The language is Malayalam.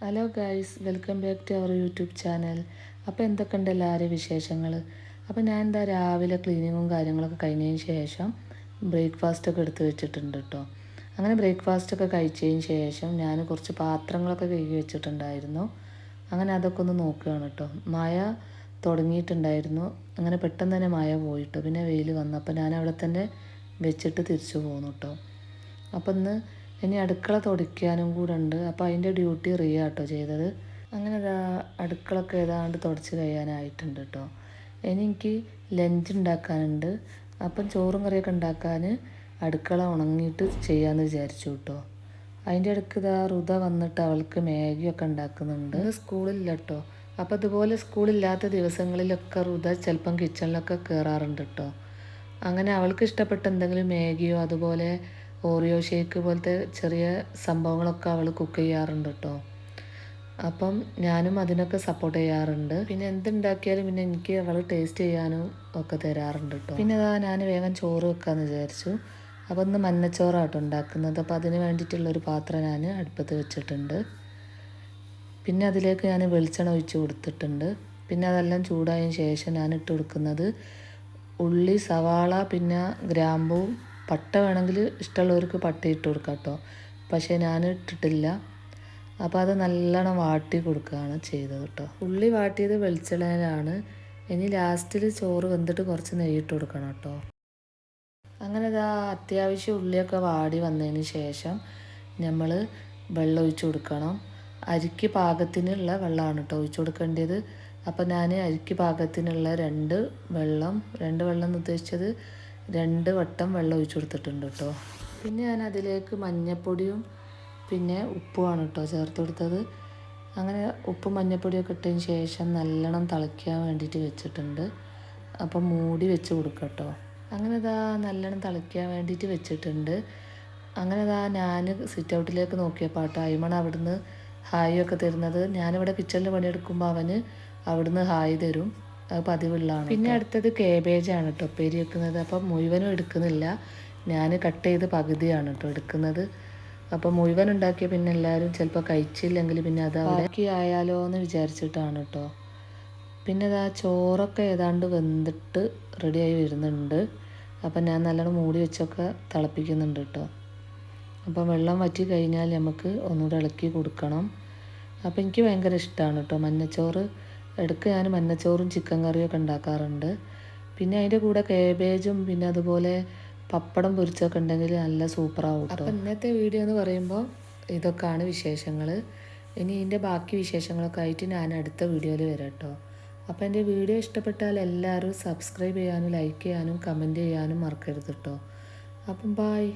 Hello guys welcome back to our YouTube channel അപ്പോൾ എന്തൊക്കെയുണ്ട് എല്ലാവരും വിശേഷങ്ങൾ അപ്പോൾ ഞാൻ എന്താ രാവിലെ ക്ലീനിങ്ങും കാര്യങ്ങളൊക്കെ കഴിഞ്ഞതിന് ശേഷം ബ്രേക്ക്ഫാസ്റ്റ് ഒക്കെ എടുത്ത് വെച്ചിട്ടുണ്ട് കേട്ടോ അങ്ങനെ ബ്രേക്ക്ഫാസ്റ്റ് ഒക്കെ കഴിച്ചതിന് ശേഷം ഞാൻ കുറച്ച് പാത്രങ്ങളൊക്കെ കഴുകി വെച്ചിട്ടുണ്ടായിരുന്നു. അങ്ങനെ അതൊക്കെ ഒന്ന് നോക്കുകയാണ് കേട്ടോ മഴ തുടങ്ങിയിട്ടുണ്ടായിരുന്നു. അങ്ങനെ പെട്ടെന്ന് തന്നെ മഴ പോയിട്ടോ പിന്നെ വെയിൽ വന്നപ്പോൾ ഞാൻ അവിടെ തന്നെ വെച്ചിട്ട് തിരിച്ചു പോന്നു കേട്ടോ അപ്പം ഇന്ന് ഇനി അടുക്കള തുടയ്ക്കാനും കൂടെ ഉണ്ട് അപ്പോൾ അതിന്റെ ഡ്യൂട്ടി റിയ കേട്ടോ ചെയ്തത്. അങ്ങനെ അടുക്കളൊക്കെ ഏതാണ്ട് തുടച്ച് കഴിയാനായിട്ടുണ്ട് കേട്ടോ ഇനി എനിക്ക് ലഞ്ച് ഉണ്ടാക്കാനുണ്ട്. അപ്പം ചോറും കറിയൊക്കെ ഉണ്ടാക്കാൻ അടുക്കള ഉണങ്ങിയിട്ട് ചെയ്യാമെന്ന് വിചാരിച്ചു കേട്ടോ അതിന്റെ അടുക്ക് ഇതാ റുത വന്നിട്ട് അവൾക്ക് മാഗിയൊക്കെ ഉണ്ടാക്കുന്നുണ്ട്. സ്കൂളില്ല കേട്ടോ അപ്പോൾ അതുപോലെ സ്കൂളില്ലാത്ത ദിവസങ്ങളിലൊക്കെ റുത ചിലപ്പം കിച്ചണിലൊക്കെ കയറാറുണ്ട് കേട്ടോ അങ്ങനെ അവൾക്ക് ഇഷ്ടപ്പെട്ട എന്തെങ്കിലും മാഗിയോ അതുപോലെ ഓറിയോ ഷേക്ക് പോലത്തെ ചെറിയ സംഭവങ്ങളൊക്കെ അവൾ കുക്ക് ചെയ്യാറുണ്ട് കേട്ടോ. അപ്പം ഞാനും അതിനൊക്കെ സപ്പോർട്ട് ചെയ്യാറുണ്ട്. പിന്നെ എന്തുണ്ടാക്കിയാലും പിന്നെ എനിക്ക് അവൾ ടേസ്റ്റ് ചെയ്യാനും ഒക്കെ തരാറുണ്ട് കേട്ടോ. പിന്നെ അതാ ഞാൻ വേഗം ചോറ് വെക്കാമെന്ന് വിചാരിച്ചു. അപ്പോൾ ഒന്ന് മഞ്ഞച്ചോറാട്ടോ ഉണ്ടാക്കുന്നത്. അപ്പോൾ അതിന് വേണ്ടിയിട്ടുള്ളൊരു പാത്രം ഞാൻ അടുപ്പത്ത് വെച്ചിട്ടുണ്ട്. പിന്നെ അതിലേക്ക് ഞാൻ വെളിച്ചെണ്ണ ഒഴിച്ച് കൊടുത്തിട്ടുണ്ട്. പിന്നെ അതെല്ലാം ചൂടായതിന് ശേഷം ഞാൻ ഇട്ട് കൊടുക്കുന്നത് ഉള്ളി സവാള പിന്നെ ഗ്രാമ്പൂവും പട്ട വേണമെങ്കിൽ ഇഷ്ടമുള്ളവർക്ക് പട്ട ഇട്ട് കൊടുക്കാം കേട്ടോ. പക്ഷേ ഞാൻ ഇട്ടിട്ടില്ല. അപ്പോൾ അത് നല്ലോണം വാട്ടി കൊടുക്കുകയാണ് ചെയ്തത് കേട്ടോ. ഉള്ളി വാട്ടിയത് വെളിച്ചെണ്ണയിലാണ്. ഇനി ലാസ്റ്റിൽ ചോറ് വെന്തിട്ട് കുറച്ച് നെയ്യിട്ട് കൊടുക്കണം കേട്ടോ. അങ്ങനെ ഇതാ അത്യാവശ്യം ഉള്ളിയൊക്കെ വാടി വന്നതിന് ശേഷം നമ്മൾ വെള്ളം ഒഴിച്ചു കൊടുക്കണം. അരിക്ക് പാകത്തിനുള്ള വെള്ളമാണ് കേട്ടോ ഒഴിച്ചു കൊടുക്കേണ്ടത്. അപ്പോൾ ഞാൻ അരിക്ക് പാകത്തിനുള്ള രണ്ട് വെള്ളം രണ്ട് വെള്ളം എന്ന് ഉദ്ദേശിച്ചത് രണ്ട് വട്ടം വെള്ളം ഒഴിച്ചു കൊടുത്തിട്ടുണ്ട് കേട്ടോ. പിന്നെ ഞാൻ അതിലേക്ക് മഞ്ഞപ്പൊടിയും പിന്നെ ഉപ്പുമാണ് കേട്ടോ ചേർത്ത് കൊടുത്തത്. അങ്ങനെ ഉപ്പും മഞ്ഞപ്പൊടിയൊക്കെ ഇട്ടതിന് ശേഷം നല്ലോണം തിളയ്ക്കാൻ വേണ്ടിയിട്ട് വെച്ചിട്ടുണ്ട്. അപ്പം മൂടി വെച്ച് കൊടുക്കുക കേട്ടോ. അങ്ങനെ ഇതാ നല്ലോണം തിളയ്ക്കാൻ വേണ്ടിയിട്ട് വെച്ചിട്ടുണ്ട്. അങ്ങനെ ഇതാ ഞാൻ സിറ്റ് ഔട്ടിലേക്ക് നോക്കിയപ്പോൾ കേട്ടോ അയ്മൺ അവിടുന്ന് ഹായ് ഒക്കെ തരുന്നത്. ഞാനിവിടെ കിച്ചണിൽ പണിയെടുക്കുമ്പോൾ അവന് അവിടുന്ന് ഹായ് തരും. അത് പതിവുള്ളതാണ് പിന്നെ അടുത്തത് കേബേജ് ആണ് കേട്ടോ ഉപ്പേരി വെക്കുന്നത് അപ്പം മുഴുവനും എടുക്കുന്നില്ല. ഞാൻ കട്ട് ചെയ്ത് പകുതിയാണ് കേട്ടോ എടുക്കുന്നത്. അപ്പോൾ മുഴുവൻ ഉണ്ടാക്കിയ പിന്നെ എല്ലാവരും ചിലപ്പോൾ കഴിച്ചില്ലെങ്കിൽ പിന്നെ അത് ബാക്കി ആയാലോ എന്ന് വിചാരിച്ചിട്ടാണ് കേട്ടോ പിന്നെ അത് ആ ചോറൊക്കെ ഏതാണ്ട് വെന്തിട്ട് റെഡിയായി വരുന്നുണ്ട്. അപ്പം ഞാൻ നല്ലോണം മൂടി വെച്ചൊക്കെ തിളപ്പിക്കുന്നുണ്ട് കേട്ടോ അപ്പം വെള്ളം വറ്റി കഴിഞ്ഞാൽ നമുക്ക് ഒന്നുകൂടെ ഇളക്കി കൊടുക്കണം. അപ്പം എനിക്ക് ഭയങ്കര ഇഷ്ടമാണ് കേട്ടോ മഞ്ഞച്ചോറ് ഇടയ്ക്ക് ഞാൻ മഞ്ഞച്ചോറും ചിക്കൻ കറിയും ഒക്കെ ഉണ്ടാക്കാറുണ്ട്. പിന്നെ അതിന്റെ കൂടെ കേബേജും പിന്നെ അതുപോലെ പപ്പടം പൊരിച്ചൊക്കെ ഉണ്ടെങ്കിൽ നല്ല സൂപ്പറാവും അപ്പം ഇന്നത്തെ വീഡിയോ എന്ന് പറയുമ്പോൾ ഇതൊക്കെയാണ് വിശേഷങ്ങൾ ഇനി ഇതിന്റെ ബാക്കി വിശേഷങ്ങളൊക്കെ ആയിട്ട് ഞാൻ അടുത്ത വീഡിയോയിൽ വരാം കേട്ടോ അപ്പോൾ എന്റെ വീഡിയോ ഇഷ്ടപ്പെട്ടാൽ എല്ലാവരും സബ്സ്ക്രൈബ് ചെയ്യാനും ലൈക്ക് ചെയ്യാനും കമന്റ് ചെയ്യാനും മറക്കരുത് കേട്ടോ അപ്പം ബായ്